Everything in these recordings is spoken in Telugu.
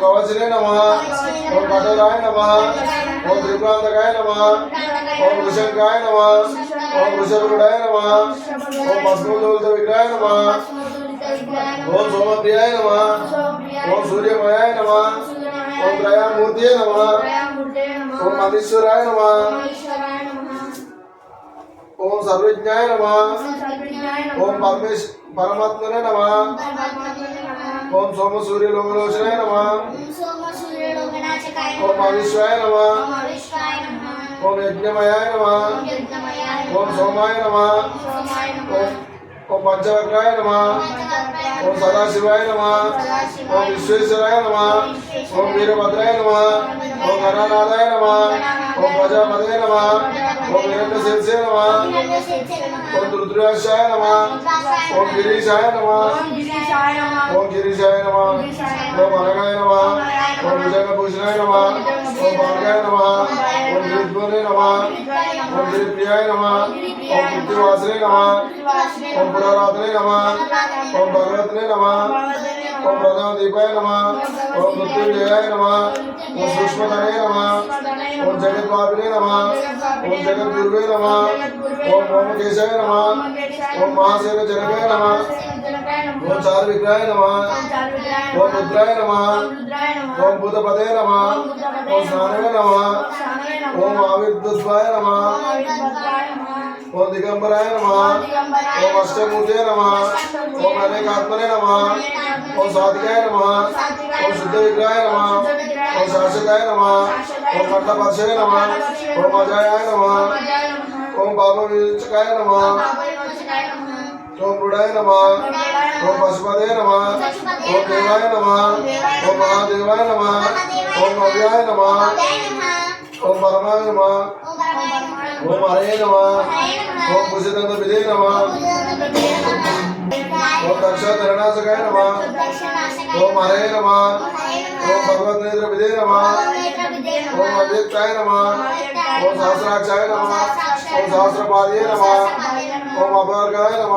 कवचरे कवचने नमः ओम कठोराय नमः ओम त्रिप्रांतकाय नमः ओम वृषंकाय नमः ओम वृषभरुडाय नमः ओम भस्मोदोलित विग्रहाय नमः ओम सोमप्रियाय नमः ओम सूर्यमयाय नमः ओम त्रयामूर्तिये नमः ओम अधीश्वराय नमः ओम सर्वज्ञाय नमः ओम परमेश परमात्मने नमः ఓం సోమ సూర్య లోకలోచనాయ నమ ఓం అవిశ్వాయ నమ ఓం యజ్ఞమయాయ నమ ఓం సోమాయ నమ ఓం ఓం పంచవక్రాయ నమ ఓం సదాశివాయ నమ ఓం విశ్వేశ్వరాయ నమ ఓం వీరభద్రాయ నమ ఓం గణనాథాయ నమ ఓం ప్రజాపదే నమ ఓం వీరంగశేషే నమ ఓం రుద్రాశాయ నమ ఓం గిరీశాయ నమ ओम गिरिजाय नमः ओम अनगाय नमः ओम विजयभूषणाय नमः ओम अनगाय नमः ओम गिरिध्वने नमः ओम गिरिप्रियाय नमः ओम कीर्तिवासने नमः ओम पुराराधने नमः ओम भगवतने नमः ओम प्रधानदीपाय नमः ओम मृत्युंजयाय नमः ओम सूक्ष्मधने नमः ओम जगद्वापिने नमः ओम जगद्गुरुवे नमः ओम ओम नमः ओम महासेव नमः ఓం చారు విగ్రహాయ నమ ఓం రుద్రాయ నమ ఓం భూతపదే నమ ఓం స్నానవే నమ ఓం ఆవిర్దుద్వాయ నమ ఓం దిగంబరాయ నమ ఓం అష్టమూర్తే నమ ఓం అనేకాత్మనే నమ ఓం సాధికాయ నమ ఓం శుద్ధ విగ్రహాయ నమ ఓం శాశ్వతాయ నమ ఓం కంఠపర్షయ నమ ఓం అజాయ నమ ఓం పాప విచకాయ నమ ఓం మృడాయ నమ ఓం పశుపదే నమ ఓం దేవాయ నమ ఓం మహాదేవాయ నమ ఓం నవ్యాయ నమ ఓం పరమాయ నమ ఓం హరే నమ ఓం కుశితంత విదే నమ ఓం దక్షాధరణాశకాయ నమ ఓం హరే నమ ఓం భగవద్నేత్ర విదే నమ ఓం అవ్యక్తాయ నమ ఓం సహస్రాక్షాయ నమ ఓం సహస్రపాదే నమ ఓం అపవర్గాయ నమ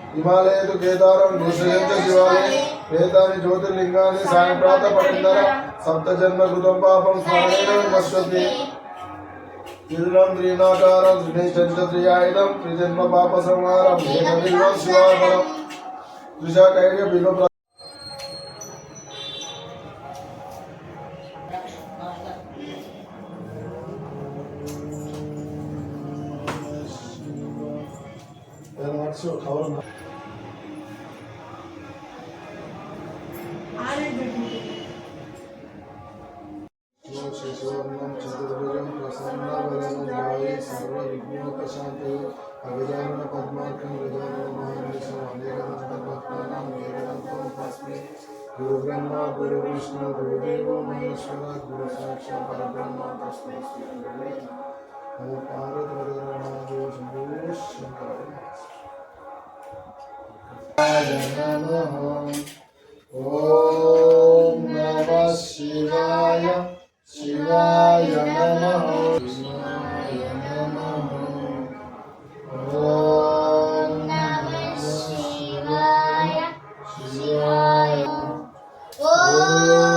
హిమాలయతు కేదారం నిశ్చయంత శివాలయ వేదాని జ్యోతిర్లింగాన్ని సాయంప్రాత పఠిందర సప్త జన్మ కృతం పాపం స్మరణేన విమశ్యతి త్రిదం త్రీనాకారం త్రినేశ్చరిత్రయాయుధం త్రిజన్మ పాప సంహారం బిల్వ ॐ नमः शिवाय शिवाय 哦。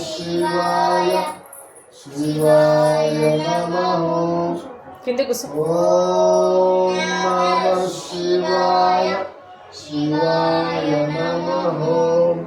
శివాయ శివాయ కింద ఓం నమ శివాయ. శివాయ నమ. ఓం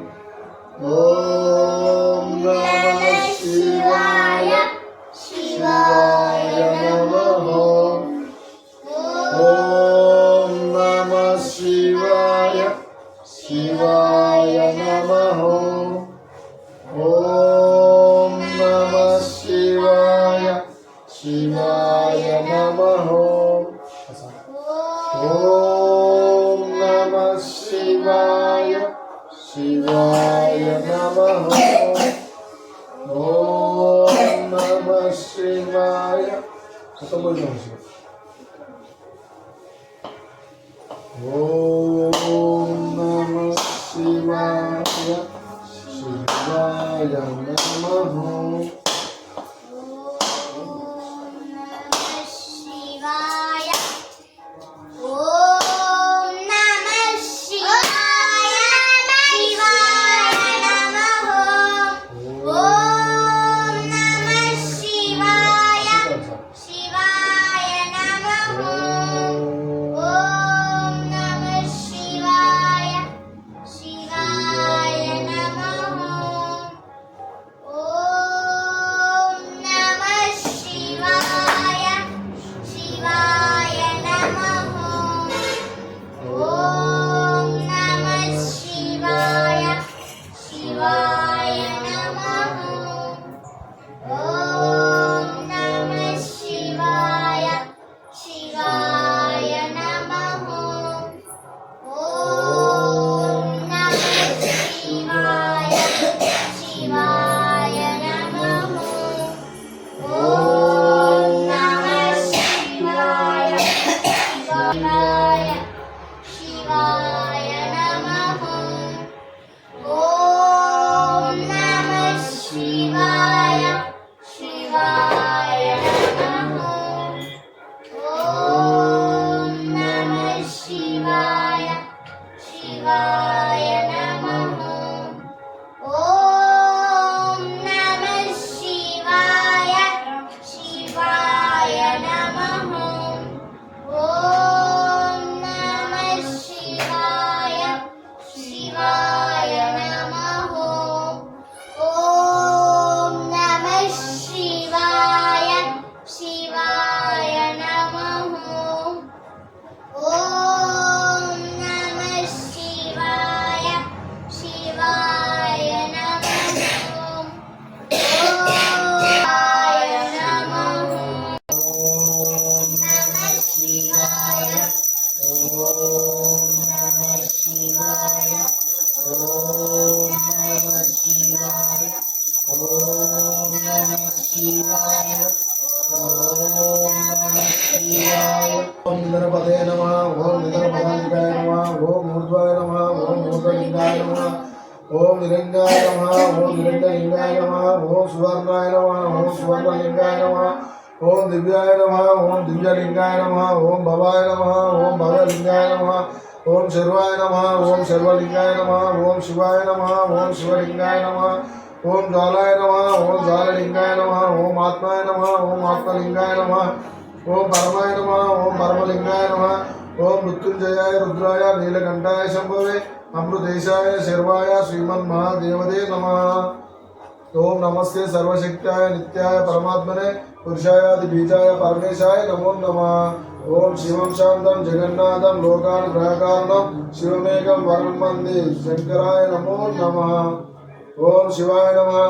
Vaya. Só tomou O Om Namah Shivaya. Shivaya Namah Om Namah. ओम निधनपदे नमः ओम निधनपदाधिकाय नमः ओम ऊर्ध्वाय नमः ओम ऊर्ध्वलिङ्गाय नमः ओम निरंगाय नमः ओम निरंगलिंगाय नमः ओम सुवर्णाय नमः ओम सुवर्णलिंगाय नमः ओम दिव्याय नमः ओम दिव्यलिंगाय नमः ओम भवाय नमः ओम भवलिंगाय नमः ओम सर्वाय नमः ओम सर्वलिंगाय नमः ओम शिवाय नमः ओम शिवलिंगाय नमः ओम ज्वालाय नमः ओम ज्वालिंगाय नमः ओम आत्माय नमः ओम आत्मलिंगाय नमः ఓం పరమాయ నమ ఓం పరమలింగాయ నమ ఓం మృత్యుంజయాయ రుద్రాయ నీలకంఠాయ శంభవే అమృతేశాయ శర్వాయ శ్రీమన్ మహాదేవదే నమ. ఓం నమస్తే సర్వశక్తాయ నిత్యాయ పరమాత్మనే పురుషాయాది బీజాయ పరమేశాయ నమో నమ. ఓం శివం శాంతం జగన్నాథం లోకాన్ గ్రహకారణం శివమేకం వరం మంది శంకరాయ నమో నమ. ओम शिवाय नमः।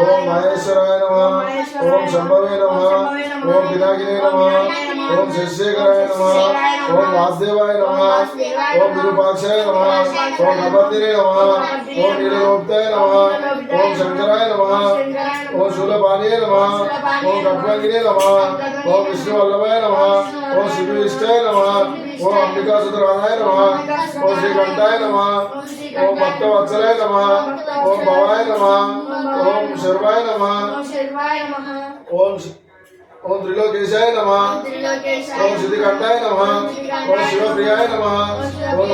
ओम महेश्वराय नमः। ओम संभवे नमः। ओम पिनाकिने नमः। ओम शिष्यकराय नमः। ओम वासुदेवाय नमः। ओम विरूपाक्षाय नमः। ओम नवतिरे नमः। ओम नीलगुप्ताय नमः। ఓం శంకరాయ నమ ఓం శూలపాణియే నమ ఓం గడ్వంగినే నమ ఓం విష్ణువల్లభాయ నమ ఓం శివవిష్టాయ నమ ఓం అంబికాసుధరాయ నమ ఓం శ్రీకంఠాయ నమ ఓం భక్తవత్సలాయ నమ ఓం భవాయ నమ ఓం శర్వాయ నమ ఓం ఓం త్రిలోకేశాయ నమ ఓం శుద్ధికంఠాయ నమ ఓం శివప్రియాయ నమ ఓం